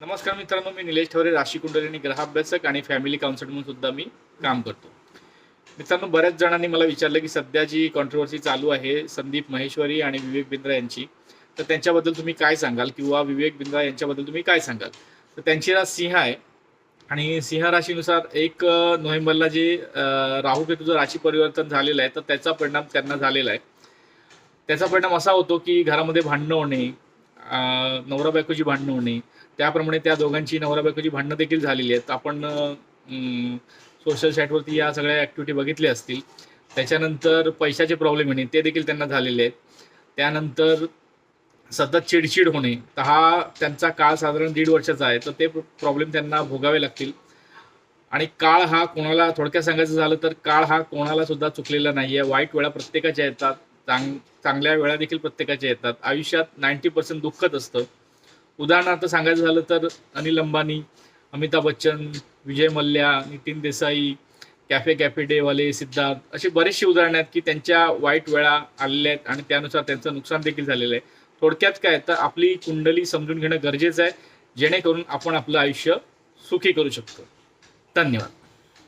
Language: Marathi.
नमस्कार मित्रांनो मी निलेश ठवरे राशी कुंडलिनी आणि ग्रहाभ्यासक आणि फॅमिली काउन्सिलर म्हणून सुद्धा मी काम करतो. मित्रांनो बऱ्याच जणांनी मला विचारलं की सध्या जी कॉन्ट्रोवर्सी चालू आहे संदीप महेश्वरी आणि विवेक बिंद्रा यांची तर त्यांच्याबद्दल तुम्ही काय सांगाल? किंवा विवेक बिंद्रा यांच्याबद्दल तुम्ही काय सांगाल? तर त्यांची रास सिंह आहे. आणि सिंह राशीनुसार एक नोव्हेंबरला जे राहू केतूचं राशी परिवर्तन झालेलं आहे तर त्याचा परिणाम त्यांना झालेला आहे. त्याचा परिणाम असा होतो की घरामध्ये भांडणं होणे नवरा बायकोची भांडणं होणे त्याप्रमाणे त्या दोघांची नवरा बायकोची भांडणं देखील झालेली आहेत. आपण सोशल साईटवरती या सगळ्या ॲक्टिव्हिटी बघितल्या असतील. त्याच्यानंतर पैशाचे प्रॉब्लेम येणे ते देखील त्यांना झालेले आहेत. त्यानंतर सतत चिडचिड होणे तर हा त्यांचा काळ साधारण दीड वर्षाचा आहे तर ते प्रॉब्लेम त्यांना भोगावे लागतील. आणि काळ हा कोणाला थोडक्यात सांगायचं झालं तर काळ हा कोणाला सुद्धा चुकलेला नाही आहे वाईट वेळा प्रत्येकाच्या येतात चांग चांगल्या वेळा देखील प्रत्येकाच्या येतात. आयुष्यात नाईन्टी पर्सेंट दुःखच असतं. उदाहरणार्थ सांगायचं झालं तर अनिल अंबानी अमिताभ बच्चन विजय मल्ल्या नितीन देसाई कॅफे कॅफे डेवाले सिद्धार्थ अशी बरीचशी उदाहरणं आहेत की त्यांच्या वाईट वेळा आलेल्या आहेत आणि त्यानुसार त्यांचं नुकसान देखील झालेलं आहे. थोडक्यात काय तर आपली कुंडली समजून घेणं गरजेचं आहे जेणेकरून आपण आपलं आयुष्य सुखी करू शकतो. धन्यवाद.